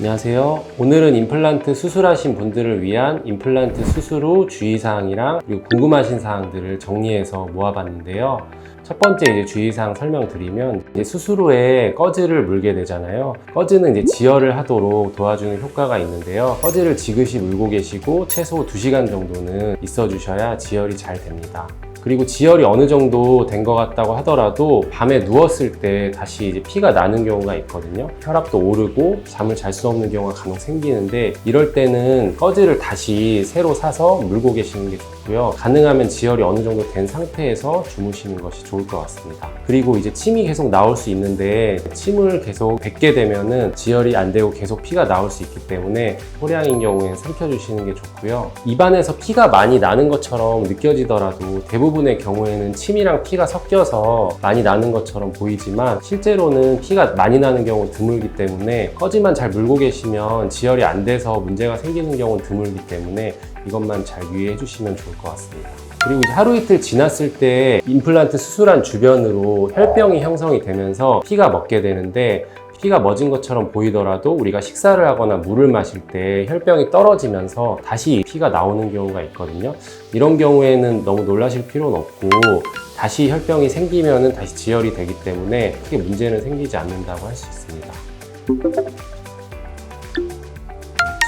안녕하세요. 오늘은 임플란트 수술하신 분들을 위한 임플란트 수술 후 주의사항이랑 그리고 궁금하신 사항들을 정리해서 모아봤는데요. 첫 번째 이제 주의사항 설명드리면 이제 수술 후에 꺼즈를 물게 되잖아요. 꺼즈는 이제 지혈을 하도록 도와주는 효과가 있는데요. 꺼즈를 지그시 물고 계시고 최소 2시간 정도는 있어 주셔야 지혈이 잘 됩니다. 그리고 지혈이 어느 정도 된 것 같다고 하더라도 밤에 누웠을 때 다시 이제 피가 나는 경우가 있거든요. 혈압도 오르고 잠을 잘 수 없는 경우가 간혹 생기는데 이럴 때는 꺼즈를 다시 새로 사서 물고 계시는 게 좋고요. 가능하면 지혈이 어느 정도 된 상태에서 주무시는 것이 좋을 것 같습니다. 그리고 이제 침이 계속 나올 수 있는데 침을 계속 뱉게 되면은 지혈이 안 되고 계속 피가 나올 수 있기 때문에 호량인 경우에 삼켜주시는 게 좋고요. 입안에서 피가 많이 나는 것처럼 느껴지더라도 대부분 의 경우에는 침이랑 피가 섞여서 많이 나는 것처럼 보이지만 실제로는 피가 많이 나는 경우는 드물기 때문에 꺼지만 잘 물고 계시면 지혈이 안 돼서 문제가 생기는 경우는 드물기 때문에 이것만 잘 유의해 주시면 좋을 것 같습니다. 그리고 하루 이틀 지났을 때 임플란트 수술한 주변으로 혈병이 형성이 되면서 피가 먹게 되는데 피가 멎은 것처럼 보이더라도 우리가 식사를 하거나 물을 마실 때 혈병이 떨어지면서 다시 피가 나오는 경우가 있거든요. 이런 경우에는 너무 놀라실 필요는 없고 다시 혈병이 생기면은 다시 지혈이 되기 때문에 크게 문제는 생기지 않는다고 할 수 있습니다.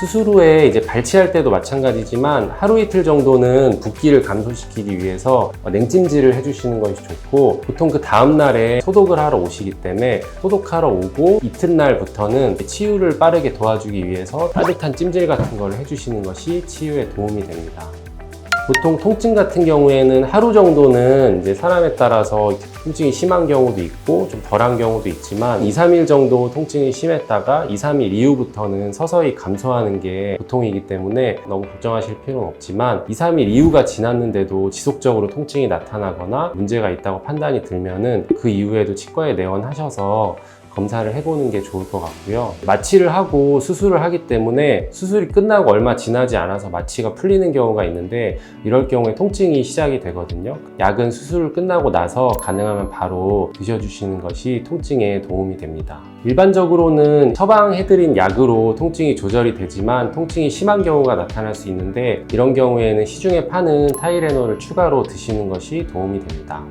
수술 후에 이제 발치할 때도 마찬가지지만 하루 이틀 정도는 붓기를 감소시키기 위해서 냉찜질을 해주시는 것이 좋고 보통 그 다음날에 소독을 하러 오시기 때문에 소독하러 오고 이튿날부터는 치유를 빠르게 도와주기 위해서 따뜻한 찜질 같은 걸 해주시는 것이 치유에 도움이 됩니다. 보통 통증 같은 경우에는 하루 정도는 이제 사람에 따라서 통증이 심한 경우도 있고 좀 덜한 경우도 있지만 2, 3일 정도 통증이 심했다가 2, 3일 이후부터는 서서히 감소하는 게 보통이기 때문에 너무 걱정하실 필요는 없지만 2, 3일 이후가 지났는데도 지속적으로 통증이 나타나거나 문제가 있다고 판단이 들면은 그 이후에도 치과에 내원하셔서 검사를 해보는 게 좋을 것 같고요. 마취를 하고 수술을 하기 때문에 수술이 끝나고 얼마 지나지 않아서 마취가 풀리는 경우가 있는데 이럴 경우에 통증이 시작이 되거든요. 약은 수술을 끝나고 나서 가능하면 바로 드셔주시는 것이 통증에 도움이 됩니다. 일반적으로는 처방해드린 약으로 통증이 조절이 되지만 통증이 심한 경우가 나타날 수 있는데 이런 경우에는 시중에 파는 타이레놀을 추가로 드시는 것이 도움이 됩니다.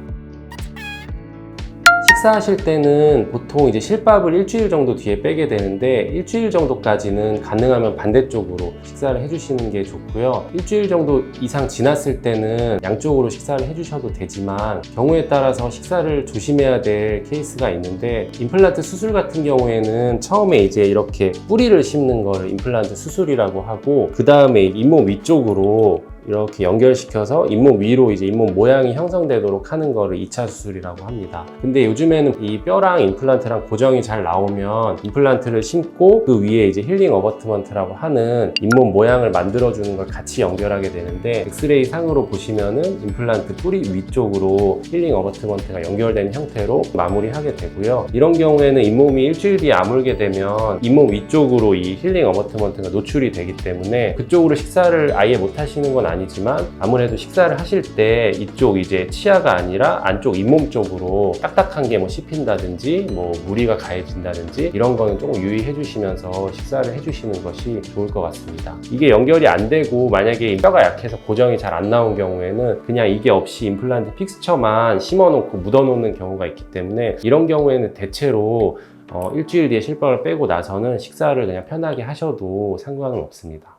식사하실 때는 보통 이제 실밥을 일주일 정도 뒤에 빼게 되는데 일주일 정도까지는 가능하면 반대쪽으로 식사를 해주시는 게 좋고요. 일주일 정도 이상 지났을 때는 양쪽으로 식사를 해주셔도 되지만 경우에 따라서 식사를 조심해야 될 케이스가 있는데 임플란트 수술 같은 경우에는 처음에 이제 이렇게 뿌리를 심는 거를 임플란트 수술이라고 하고 그 다음에 잇몸 위쪽으로 이렇게 연결시켜서 잇몸 위로 이제 잇몸 모양이 형성되도록 하는 거를 2차 수술이라고 합니다. 근데 요즘에는 이 뼈랑 임플란트랑 고정이 잘 나오면 임플란트를 심고 그 위에 이제 힐링 어버트먼트라고 하는 잇몸 모양을 만들어주는 걸 같이 연결하게 되는데 엑스레이 상으로 보시면은 임플란트 뿌리 위쪽으로 힐링 어버트먼트가 연결된 형태로 마무리하게 되고요. 이런 경우에는 잇몸이 일주일 뒤에 아물게 되면 잇몸 위쪽으로 이 힐링 어버트먼트가 노출이 되기 때문에 그쪽으로 식사를 아예 못 하시는 건 아니지만 아무래도 식사를 하실 때 이쪽 이제 치아가 아니라 안쪽 잇몸 쪽으로 딱딱한 게 뭐 씹힌다든지 뭐 무리가 가해진다든지 이런 거는 조금 유의해 주시면서 식사를 해 주시는 것이 좋을 것 같습니다. 이게 연결이 안 되고 만약에 뼈가 약해서 고정이 잘 안 나온 경우에는 그냥 이게 없이 임플란트 픽스처만 심어 놓고 묻어 놓는 경우가 있기 때문에 이런 경우에는 대체로 어, 일주일 뒤에 실밥을 빼고 나서는 식사를 그냥 편하게 하셔도 상관은 없습니다.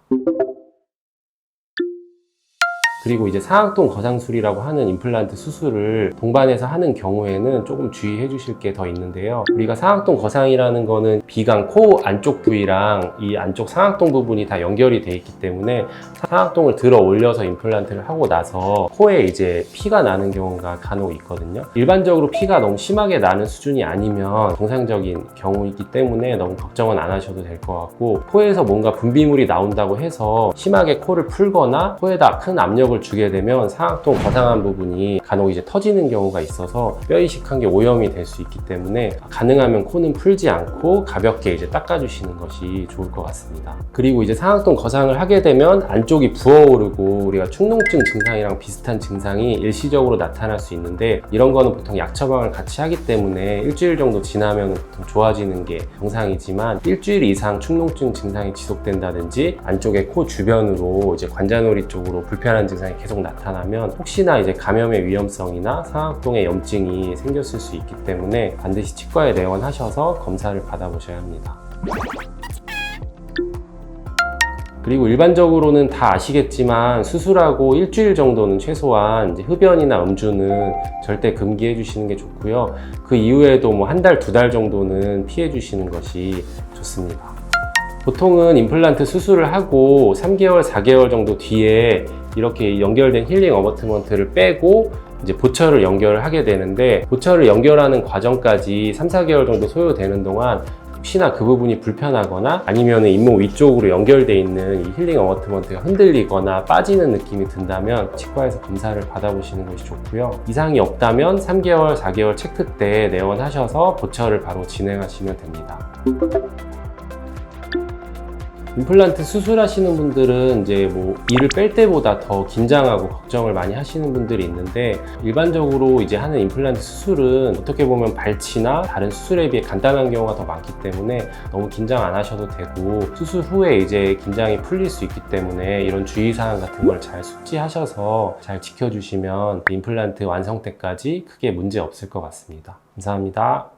그리고 이제 상악동 거상술이라고 하는 임플란트 수술을 동반해서 하는 경우에는 조금 주의해 주실 게 더 있는데요. 우리가 상악동 거상이라는 거는 비강 코 안쪽 부위랑 이 안쪽 상악동 부분이 다 연결이 돼 있기 때문에 상악동을 들어 올려서 임플란트를 하고 나서 코에 이제 피가 나는 경우가 간혹 있거든요. 일반적으로 피가 너무 심하게 나는 수준이 아니면 정상적인 경우이기 때문에 너무 걱정은 안 하셔도 될 것 같고 코에서 뭔가 분비물이 나온다고 해서 심하게 코를 풀거나 코에다 큰 압력을 자극을 주게 되면 상악동 거상한 부분이 간혹 이제 터지는 경우가 있어서 뼈 이식한 게 오염이 될 수 있기 때문에 가능하면 코는 풀지 않고 가볍게 이제 닦아주시는 것이 좋을 것 같습니다. 그리고 이제 상악동 거상을 하게 되면 안쪽이 부어오르고 우리가 축농증 증상이랑 비슷한 증상이 일시적으로 나타날 수 있는데 이런 거는 보통 약 처방을 같이 하기 때문에 일주일 정도 지나면 보통 좋아지는 게 정상이지만 일주일 이상 축농증 증상이 지속된다든지 안쪽에 코 주변으로 이제 관자놀이 쪽으로 불편한 증상 이 계속 나타나면 혹시나 이제 감염의 위험성이나 상악동에 염증이 생겼을 수 있기 때문에 반드시 치과에 내원하셔서 검사를 받아보셔야 합니다. 그리고 일반적으로는 다 아시겠지만 수술하고 일주일 정도는 최소한 흡연이나 음주는 절대 금기해 주시는 게 좋고요. 그 이후에도 뭐 한 달, 두 달 정도는 피해 주시는 것이 좋습니다. 보통은 임플란트 수술을 하고 3개월, 4개월 정도 뒤에 이렇게 연결된 힐링 어버트먼트를 빼고 이제 보철을 연결을 하게 되는데 보철을 연결하는 과정까지 3, 4개월 정도 소요되는 동안 혹시나 그 부분이 불편하거나 아니면 잇몸 위쪽으로 연결돼 있는 이 힐링 어머트먼트가 흔들리거나 빠지는 느낌이 든다면 치과에서 검사를 받아보시는 것이 좋고요. 이상이 없다면 3개월, 4개월 체크 때 내원하셔서 보철을 바로 진행하시면 됩니다. 임플란트 수술하시는 분들은 이제 뭐 이를 뺄 때보다 더 긴장하고 걱정을 많이 하시는 분들이 있는데 일반적으로 이제 하는 임플란트 수술은 어떻게 보면 발치나 다른 수술에 비해 간단한 경우가 더 많기 때문에 너무 긴장 안 하셔도 되고 수술 후에 이제 긴장이 풀릴 수 있기 때문에 이런 주의사항 같은 걸 잘 숙지하셔서 잘 지켜주시면 임플란트 완성 때까지 크게 문제 없을 것 같습니다. 감사합니다.